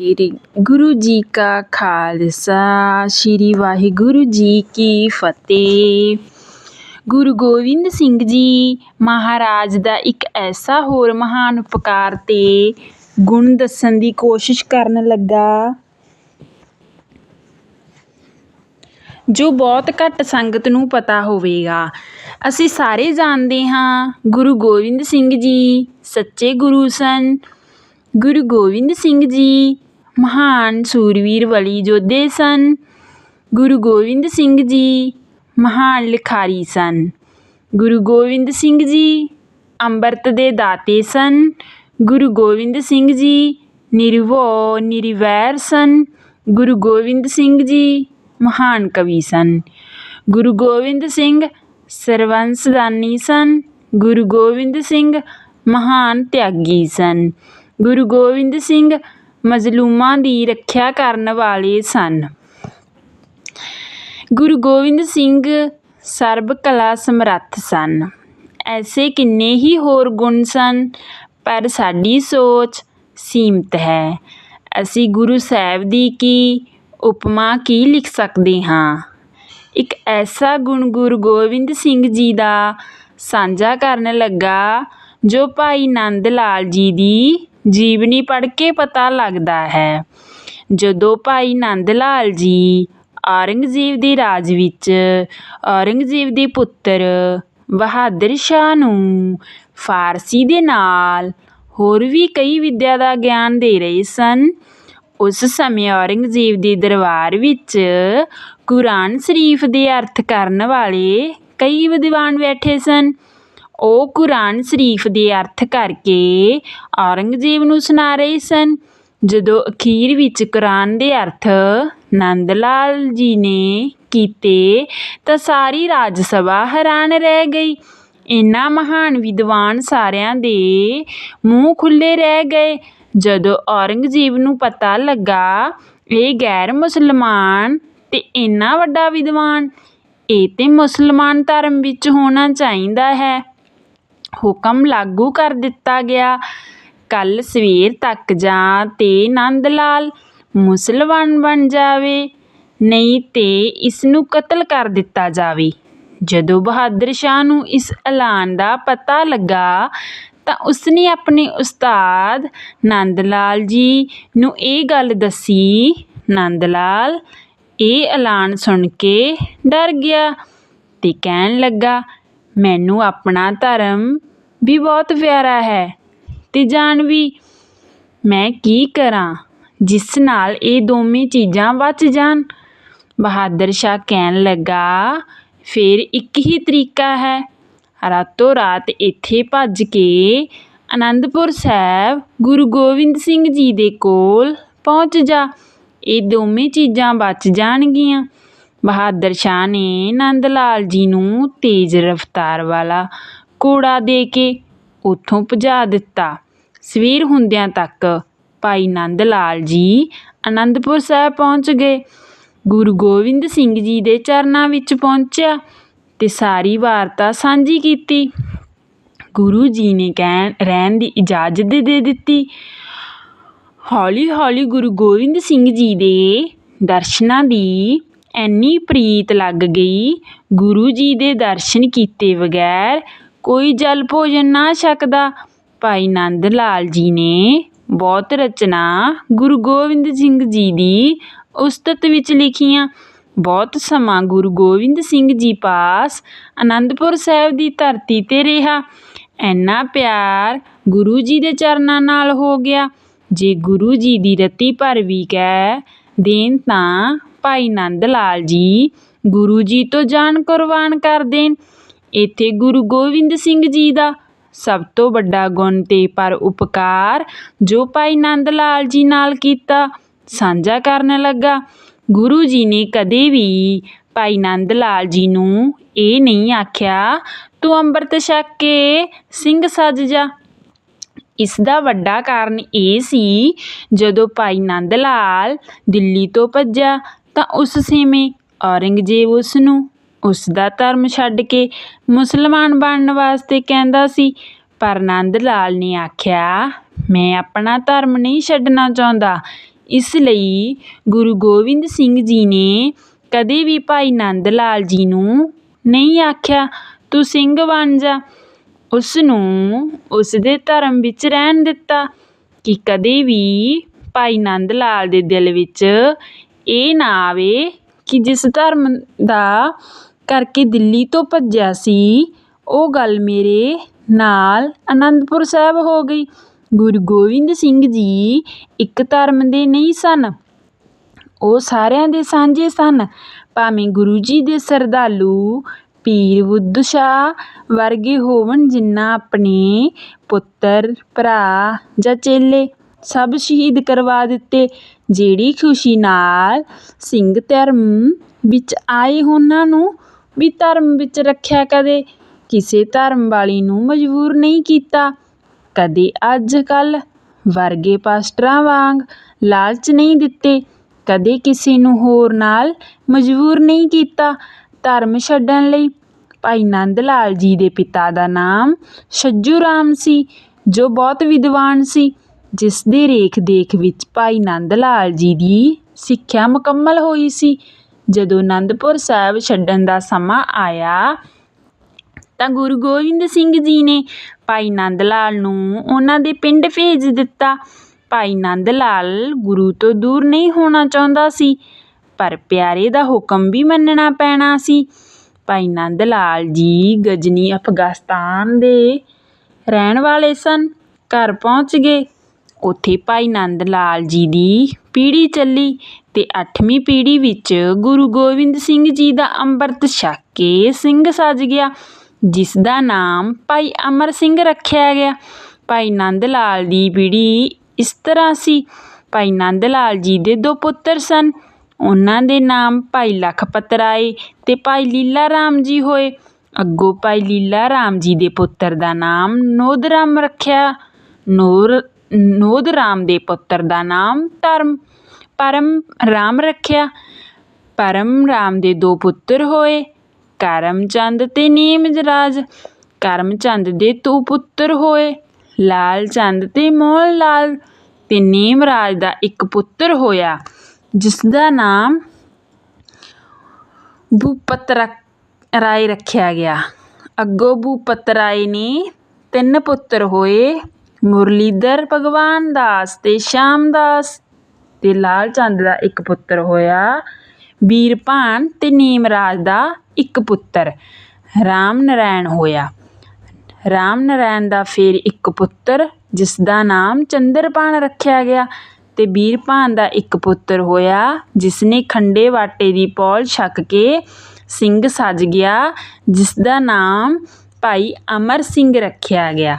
ਸ੍ਰੀ ਗੁਰੂ ਜੀ ਕਾ ਖਾਲਸਾ, ਸ੍ਰੀ ਵਾਹਿਗੁਰੂ ਜੀ ਕੀ ਫਤਿਹ। ਗੁਰੂ ਗੋਬਿੰਦ ਸਿੰਘ ਜੀ ਮਹਾਰਾਜ ਦਾ ਇੱਕ ਐਸਾ ਹੋਰ ਮਹਾਨ ਉਪਕਾਰ ਤੇ ਗੁਣ ਦੱਸਣ ਦੀ ਕੋਸ਼ਿਸ਼ ਕਰਨ ਲੱਗਾ, ਜੋ ਬਹੁਤ ਘੱਟ ਸੰਗਤ ਨੂੰ ਪਤਾ ਹੋਵੇਗਾ। ਅਸੀਂ ਸਾਰੇ ਜਾਣਦੇ ਹਾਂ, ਗੁਰੂ ਗੋਬਿੰਦ ਸਿੰਘ ਜੀ ਸੱਚੇ ਗੁਰੂ ਸਨ। ਗੁਰੂ ਗੋਬਿੰਦ ਸਿੰਘ ਜੀ ਮਹਾਨ ਸੂਰਵੀਰ ਬਲੀ ਯੋਧੇ ਸਨ। ਗੁਰੂ ਗੋਬਿੰਦ ਸਿੰਘ ਜੀ ਮਹਾਨ ਲਿਖਾਰੀ ਸਨ। ਗੁਰੂ ਗੋਬਿੰਦ ਸਿੰਘ ਜੀ ਅੰਮ੍ਰਿਤ ਦੇ ਦਾਤੇ ਸਨ। ਗੁਰੂ ਗੋਬਿੰਦ ਸਿੰਘ ਜੀ ਨਿਰਭਉ ਨਿਰਵੈਰ ਸਨ। ਗੁਰੂ ਗੋਬਿੰਦ ਸਿੰਘ ਜੀ ਮਹਾਨ ਕਵੀ ਸਨ। ਗੁਰੂ ਗੋਬਿੰਦ ਸਿੰਘ ਸਰਵੰਸਦਾਨੀ ਸਨ। ਗੁਰੂ ਗੋਬਿੰਦ ਸਿੰਘ ਮਹਾਨ ਤਿਆਗੀ ਸਨ। ਗੁਰੂ ਗੋਬਿੰਦ ਸਿੰਘ ਮਜ਼ਲੂਮਾਂ ਦੀ ਰੱਖਿਆ ਕਰਨ ਵਾਲੇ ਸਨ। ਗੁਰੂ ਗੋਬਿੰਦ ਸਿੰਘ ਸਰਬ ਕਲਾ ਸਮਰੱਥ ਸਨ। ਐਸੇ ਕਿੰਨੇ ਹੀ ਹੋਰ ਗੁਣ ਸਨ, ਪਰ ਸਾਡੀ ਸੋਚ ਸੀਮਤ ਹੈ। ਅਸੀਂ ਗੁਰੂ ਸਾਹਿਬ ਦੀ ਕੀ, ਉਪਮਾ ਕੀ ਲਿਖ ਸਕਦੇ ਹਾਂ? ਇੱਕ ਐਸਾ ਗੁਣ ਗੁਰੂ ਗੋਬਿੰਦ ਸਿੰਘ ਜੀ ਦਾ ਸਾਂਝਾ ਕਰਨ ਲੱਗਾ, ਜੋ ਭਾਈ ਨੰਦ ਲਾਲ ਜੀ ਦੀ ਜੀਵਨੀ ਪੜ੍ਹ ਕੇ ਪਤਾ ਲੱਗਦਾ ਹੈ। ਜਦੋਂ ਭਾਈ ਨੰਦ ਲਾਲ ਜੀ ਔਰੰਗਜ਼ੇਬ ਦੇ ਰਾਜ ਵਿੱਚ ਔਰੰਗਜ਼ੇਬ ਦੇ ਪੁੱਤਰ ਬਹਾਦਰ ਸ਼ਾਹ ਨੂੰ ਫਾਰਸੀ ਦੇ ਨਾਲ ਹੋਰ ਵੀ ਕਈ ਵਿੱਦਿਆ ਦਾ ਗਿਆਨ ਦੇ ਰਹੇ ਸਨ, ਉਸ ਸਮੇਂ ਔਰੰਗਜ਼ੇਬ ਦੇ ਦਰਬਾਰ ਵਿੱਚ ਕੁਰਾਨ ਸ਼ਰੀਫ ਦੇ ਅਰਥ ਕਰਨ ਵਾਲੇ ਕਈ ਵਿਦਵਾਨ ਬੈਠੇ ਸਨ। ਉਹ ਕੁਰਾਨ ਸ਼ਰੀਫ ਦੇ ਅਰਥ ਕਰਕੇ ਔਰੰਗਜ਼ੇਬ ਨੂੰ ਸੁਣਾ ਰਹੇ ਸਨ। ਜਦੋਂ ਅਖੀਰ ਵਿੱਚ ਕੁਰਾਨ ਦੇ ਅਰਥ ਨੰਦ ਲਾਲ ਜੀ ਨੇ ਕੀਤੇ, ਤਾਂ ਸਾਰੀ ਰਾਜ ਸਭਾ ਹੈਰਾਨ ਰਹਿ ਗਈ। ਇੰਨਾ ਮਹਾਨ ਵਿਦਵਾਨ ਸਾਰਿਆਂ ਦੇ ਮੂੰਹ ਖੁੱਲੇ ਰਹਿ ਗਏ। ਜਦੋਂ ਔਰੰਗਜ਼ੇਬ ਨੂੰ ਪਤਾ ਲੱਗਾ, ਇਹ ਗੈਰ ਮੁਸਲਮਾਨ ਤੇ ਇੰਨਾ ਵੱਡਾ ਵਿਦਵਾਨ, ਇਹ ਤੇ ਮੁਸਲਮਾਨ ਧਰਮ ਵਿੱਚ ਹੋਣਾ ਚਾਹੀਦਾ ਹੈ। ਹੁਕਮ ਲਾਗੂ ਕਰ ਦਿੱਤਾ ਗਿਆ। ਕੱਲ੍ਹ ਸਵੇਰ ਤੱਕ ਜਾਂ ਤੇ ਨੰਦ ਲਾਲ ਮੁਸਲਮਾਨ ਬਣ ਜਾਵੇ, ਨਹੀਂ ਤੇ ਇਸਨੂੰ ਕਤਲ ਕਰ ਦਿੱਤਾ ਜਾਵੇ। ਜਦੋਂ ਬਹਾਦਰ ਸ਼ਾਹ ਨੂੰ ਇਸ ਐਲਾਨ ਦਾ ਪਤਾ ਲੱਗਾ, ਤਾਂ ਉਸਨੇ ਆਪਣੇ ਉਸਤਾਦ ਨੰਦ ਲਾਲ ਜੀ ਨੂੰ ਇਹ ਗੱਲ ਦੱਸੀ, ਨੰਦ ਲਾਲ, ਇਹ ਐਲਾਨ ਸੁਣ ਕੇ ਡਰ ਗਿਆ। ਤੇ ਕਹਿਣ ਲੱਗਾ ਮੈਨੂੰ ਆਪਣਾ ਧਰਮ ਵੀ ਬਹੁਤ ਪਿਆਰਾ ਹੈ ਅਤੇ ਜਾਨ ਵੀ ਮੈਂ ਕੀ ਕਰਾਂ, ਜਿਸ ਨਾਲ ਇਹ ਦੋਵੇਂ ਚੀਜ਼ਾਂ ਬਚ ਜਾਣ। ਬਹਾਦਰ ਸ਼ਾਹ ਕਹਿਣ ਲੱਗਾ, ਫਿਰ ਇੱਕ ਹੀ ਤਰੀਕਾ ਹੈ। ਰਾਤੋਂ ਰਾਤ ਇੱਥੇ ਭੱਜ ਕੇ ਅਨੰਦਪੁਰ ਸਾਹਿਬ ਗੁਰੂ ਗੋਬਿੰਦ ਸਿੰਘ ਜੀ ਦੇ ਕੋਲ ਪਹੁੰਚ ਜਾ। ਇਹ ਦੋਵੇਂ ਚੀਜ਼ਾਂ ਬਚ ਜਾਣਗੀਆਂ। ਬਹਾਦਰ ਸ਼ਾਹ ਨੇ ਨੰਦ ਲਾਲ ਜੀ ਨੂੰ ਤੇਜ਼ ਰਫ਼ਤਾਰ ਵਾਲਾ ਘੋੜਾ ਦੇ ਕੇ ਉੱਥੋਂ ਭਜਾ ਦਿੱਤਾ। ਸਵੇਰ ਹੁੰਦਿਆਂ ਤੱਕ ਭਾਈ ਨੰਦ ਲਾਲ ਜੀ ਅਨੰਦਪੁਰ ਸਾਹਿਬ ਪਹੁੰਚ ਗਏ। ਗੁਰੂ ਗੋਬਿੰਦ ਸਿੰਘ ਜੀ ਦੇ ਚਰਨਾਂ ਵਿੱਚ ਪਹੁੰਚਿਆ ਤੇ ਸਾਰੀ ਵਾਰਤਾ ਸਾਂਝੀ ਕੀਤੀ। ਗੁਰੂ ਜੀ ਨੇ ਕਹਿਣ, ਰਹਿਣ ਦੀ ਇਜਾਜ਼ਤ ਦੇ ਦਿੱਤੀ। ਹੌਲੀ ਹੌਲੀ ਗੁਰੂ ਗੋਬਿੰਦ ਸਿੰਘ ਜੀ ਦੇ ਦਰਸ਼ਨਾਂ ਦੀ ਐਨੀ ਪ੍ਰੀਤ ਲੱਗ ਗਈ, ਗੁਰੂ ਜੀ ਦੇ ਦਰਸ਼ਨ ਕੀਤੇ ਬਗੈਰ ਕੋਈ ਜਲ ਭੋਜਨ ਨਾ ਛਕਦਾ ਭਾਈ ਨੰਦ ਲਾਲ ਜੀ ਨੇ ਬਹੁਤ ਰਚਨਾ ਗੁਰੂ ਗੋਬਿੰਦ ਸਿੰਘ ਜੀ ਦੀ ਉਸਤਤ ਵਿੱਚ ਲਿਖੀਆਂ। ਬਹੁਤ ਸਮਾਂ ਗੁਰੂ ਗੋਬਿੰਦ ਸਿੰਘ ਜੀ ਪਾਸ ਅਨੰਦਪੁਰ ਸਾਹਿਬ ਦੀ ਧਰਤੀ ਤੇ ਰਿਹਾ। ਇੰਨਾ ਪਿਆਰ ਗੁਰੂ ਜੀ ਦੇ ਚਰਨਾਂ ਨਾਲ ਹੋ ਗਿਆ। ਜੇ ਗੁਰੂ ਜੀ ਦੀ ਰਤੀ ਭਰ ਵੀ ਕਹਿ ਦੇਣ ਤਾਂ ਭਾਈ ਨੰਦ ਲਾਲ ਜੀ ਗੁਰੂ ਜੀ ਤੋਂ ਜਾਣ ਕੁਰਬਾਨ ਕਰ ਦੇਣ। ਇੱਥੇ ਗੁਰੂ ਗੋਬਿੰਦ ਸਿੰਘ ਜੀ ਦਾ ਸਭ ਤੋਂ ਵੱਡਾ ਗੁਣ ਤੇ ਪਰ ਉਪਕਾਰ ਜੋ ਭਾਈ ਨੰਦ ਲਾਲ ਜੀ ਨਾਲ ਕੀਤਾ, ਸਾਂਝਾ ਕਰਨ ਲੱਗਾ। ਗੁਰੂ ਜੀ ਨੇ ਕਦੇ ਵੀ ਭਾਈ ਨੰਦ ਲਾਲ ਜੀ ਨੂੰ ਇਹ ਨਹੀਂ ਆਖਿਆ, ਤੂੰ ਅੰਮ੍ਰਿਤ ਛਕ ਕੇ ਸਿੰਘ ਸੱਜ ਜਾ। ਇਸ ਦਾ ਵੱਡਾ ਕਾਰਨ ਇਹ ਸੀ ਜਦੋਂ ਭਾਈ ਨੰਦ ਲਾਲ ਦਿੱਲੀ ਤੋਂ ਭੱਜਿਆ ਤਾਂ ਉਸ ਸਮੇਂ ਔਰੰਗਜ਼ੇਬ ਉਸ ਨੂੰ ਉਸ ਦਾ ਧਰਮ ਛੱਡ ਕੇ ਮੁਸਲਮਾਨ ਬਣਨ ਵਾਸਤੇ ਕਹਿੰਦਾ ਸੀ। ਪਰ ਨੰਦ ਲਾਲ ਨੇ ਆਖਿਆ, ਮੈਂ ਆਪਣਾ ਧਰਮ ਨਹੀਂ ਛੱਡਣਾ ਚਾਹੁੰਦਾ। ਇਸ ਲਈ ਗੁਰੂ ਗੋਬਿੰਦ ਸਿੰਘ ਜੀ ਨੇ ਕਦੇ ਵੀ ਭਾਈ ਨੰਦ ਲਾਲ ਜੀ ਨੂੰ ਨਹੀਂ ਆਖਿਆ, ਤੂੰ ਸਿੰਘ ਬਣ ਜਾ। ਉਸ ਨੂੰ ਉਸ ਦੇ ਧਰਮ ਵਿੱਚ ਰਹਿਣ ਦਿੱਤਾ ਕਿ ਕਦੇ ਵੀ ਭਾਈ ਨੰਦ ਲਾਲ ਦੇ ਦਿਲ ਵਿੱਚ ਇਹ ਨਾ ਆਵੇ ਕਿ ਜਿਸ ਧਰਮ ਦਾ ਕਰਕੇ ਦਿੱਲੀ ਤੋਂ ਭੱਜਿਆ ਸੀ, ਉਹ ਗੱਲ ਮੇਰੇ ਨਾਲ ਅਨੰਦਪੁਰ ਸਾਹਿਬ ਹੋ ਗਈ। ਗੁਰੂ ਗੋਬਿੰਦ ਸਿੰਘ ਜੀ ਇੱਕ ਧਰਮ ਦੇ ਨਹੀਂ ਸਨ। ਉਹ ਸਾਰਿਆਂ ਦੇ ਸਾਂਝੇ ਸਨ। ਭਾਵੇਂ ਗੁਰੂ ਜੀ ਦੇ ਸਰਦਾਲੂ ਪੀਰ ਬੁੱਧ ਸ਼ਾਹ ਵਰਗੇ ਹੋਵਣ ਜਿਨ੍ਹਾਂ ਆਪਣੇ ਪੁੱਤਰ, ਭਰਾ ਜਾਂ ਚੇਲੇ ਸਭ ਸ਼ਹੀਦ ਕਰਵਾ ਦਿੱਤੇ। ਜਿਹੜੀ ਖੁਸ਼ੀ ਨਾਲ ਸਿੰਘ ਧਰਮ ਵਿੱਚ ਆਏ ਉਹਨਾਂ ਨੂੰ ਵੀ ਧਰਮ ਵਿੱਚ ਰੱਖਿਆ ਕਦੇ, ਕਿਸੇ ਧਰਮ ਵਾਲੀ ਨੂੰ ਮਜਬੂਰ ਨਹੀਂ ਕੀਤਾ। ਕਦੇ ਅੱਜ ਕੱਲ੍ਹ ਵਰਗੇ ਪਾਸਟਰਾਂ ਵਾਂਗ ਲਾਲਚ ਨਹੀਂ ਦਿੱਤੇ, ਕਦੇ ਕਿਸੇ ਨੂੰ ਹੋਰ ਨਾਲ ਮਜਬੂਰ ਨਹੀਂ ਕੀਤਾ। ਧਰਮ ਛੱਡਣ ਲਈ ਭਾਈ ਨੰਦ ਲਾਲ ਜੀ ਦੇ ਪਿਤਾ ਦਾ ਨਾਮ ਛੱਜੂ ਰਾਮ ਸੀ, ਜੋ ਬਹੁਤ ਵਿਦਵਾਨ ਸੀ। ਜਿਸ ਦੇ ਰੇਖ ਦੇਖ ਵਿੱਚ ਭਾਈ ਨੰਦ ਲਾਲ ਜੀ ਦੀ ਸਿੱਖਿਆ ਮੁਕੰਮਲ ਹੋਈ ਸੀ। ਜਦੋਂ ਅਨੰਦਪੁਰ ਸਾਹਿਬ ਛੱਡਣ ਦਾ ਸਮਾਂ ਆਇਆ, ਤਾਂ ਗੁਰੂ ਗੋਬਿੰਦ ਸਿੰਘ ਜੀ ਨੇ ਭਾਈ ਨੰਦ ਲਾਲ ਨੂੰ ਉਹਨਾਂ ਦੇ ਪਿੰਡ ਭੇਜ ਦਿੱਤਾ। ਭਾਈ ਨੰਦ ਲਾਲ ਗੁਰੂ ਤੋਂ ਦੂਰ ਨਹੀਂ ਹੋਣਾ ਚਾਹੁੰਦਾ ਸੀ, ਪਰ ਪਿਆਰੇ ਦਾ ਹੁਕਮ ਵੀ ਮੰਨਣਾ ਪੈਣਾ ਸੀ। ਭਾਈ ਨੰਦ ਲਾਲ ਜੀ ਗਜਨੀ ਅਫਗਾਨਿਸਤਾਨ ਦੇ ਰਹਿਣ ਵਾਲੇ ਸਨ, ਘਰ ਪਹੁੰਚ ਗਏ। ਉੱਥੇ ਭਾਈ ਨੰਦ ਲਾਲ ਜੀ ਦੀ ਪੀੜ੍ਹੀ ਚੱਲੀ ਅਤੇ ਅੱਠਵੀਂ ਪੀੜ੍ਹੀ ਵਿੱਚ ਗੁਰੂ ਗੋਬਿੰਦ ਸਿੰਘ ਜੀ ਦਾ ਅੰਮ੍ਰਿਤ ਛਕ ਕੇ ਸਿੰਘ ਸੱਜ ਗਿਆ, ਜਿਸ ਦਾ ਨਾਮ ਭਾਈ ਅਮਰ ਸਿੰਘ ਰੱਖਿਆ ਗਿਆ। ਭਾਈ ਨੰਦ ਲਾਲ ਦੀ ਪੀੜ੍ਹੀ ਇਸ ਤਰ੍ਹਾਂ ਸੀ, ਭਾਈ ਨੰਦ ਲਾਲ ਜੀ ਦੇ ਦੋ ਪੁੱਤਰ ਸਨ। ਉਹਨਾਂ ਦੇ ਨਾਮ ਭਾਈ ਲਖਪਤ ਰਾਏ ਅਤੇ ਭਾਈ ਲੀਲਾ ਰਾਮ ਜੀ ਹੋਏ। ਅੱਗੋਂ ਭਾਈ ਲੀਲਾ ਰਾਮ ਜੀ ਦੇ ਪੁੱਤਰ ਦਾ ਨਾਮ ਨੋਦ ਰਾਮ ਰੱਖਿਆ। ਨੂਰ ਨੋਦ ਰਾਮ ਦੇ ਪੁੱਤਰ ਦਾ ਨਾਮ ਧਰਮ। ਪਰਮ ਰਾਮ ਰੱਖਿਆ। ਪਰਮ ਰਾਮ ਦੇ ਦੋ ਪੁੱਤਰ ਹੋਏ। ਕਰਮਚੰਦ ਤੇ ਨੀਮਜ ਰਾਜ ਕਰਮ ਦੇ ਦੋ ਪੁੱਤਰ ਹੋਏ। ਲਾਲ ਚੰਦ ਤੇ ਮੋਹਨ ਲਾਲ ਤੇ ਨੀਮ ਰਾਜ ਦਾ ਇੱਕ ਪੁੱਤਰ ਹੋਇਆ ਜਿਸ ਦਾ ਨਾਮ ਭੂਪਤ ਰਾਏ ਰੱਖਿਆ ਗਿਆ। ਅੱਗੋਂ ਭੂਪਤ ਰਾਏ ਨੇ ਤਿੰਨ ਪੁੱਤਰ ਹੋਏ। ਮੁਰਲੀਧਰ ਭਗਵਾਨ ਦਾਸ ਤੇ ਸ਼ਾਮ ਦਾਸ ਤੇ ਲਾਲ ਚੰਦ ਦਾ ਇੱਕ ਪੁੱਤਰ ਹੋਇਆ। ਵੀਰਭਾਨ ਤੇ ਨੀਮਰਾਜ ਦਾ ਇੱਕ ਪੁੱਤਰ, ਰਾਮ ਨਰਾਇਣ ਹੋਇਆ। ਰਾਮ ਨਰਾਇਣ ਦਾ ਫਿਰ ਇੱਕ ਪੁੱਤਰ, ਜਿਸ ਦਾ ਨਾਮ ਚੰਦਰਪਾਨ ਰੱਖਿਆ ਗਿਆ ਤੇ ਵੀਰਭਾਨ ਦਾ ਇੱਕ ਪੁੱਤਰ ਹੋਇਆ, ਜਿਸ ਨੇ ਖੰਡੇ ਵਾਟੇ ਦੀ ਪੌਲ ਛਕ ਕੇ ਸਿੰਘ ਸੱਜ ਗਿਆ, ਜਿਸ ਦਾ ਨਾਮ ਭਾਈ ਅਮਰ ਸਿੰਘ ਰੱਖਿਆ ਗਿਆ।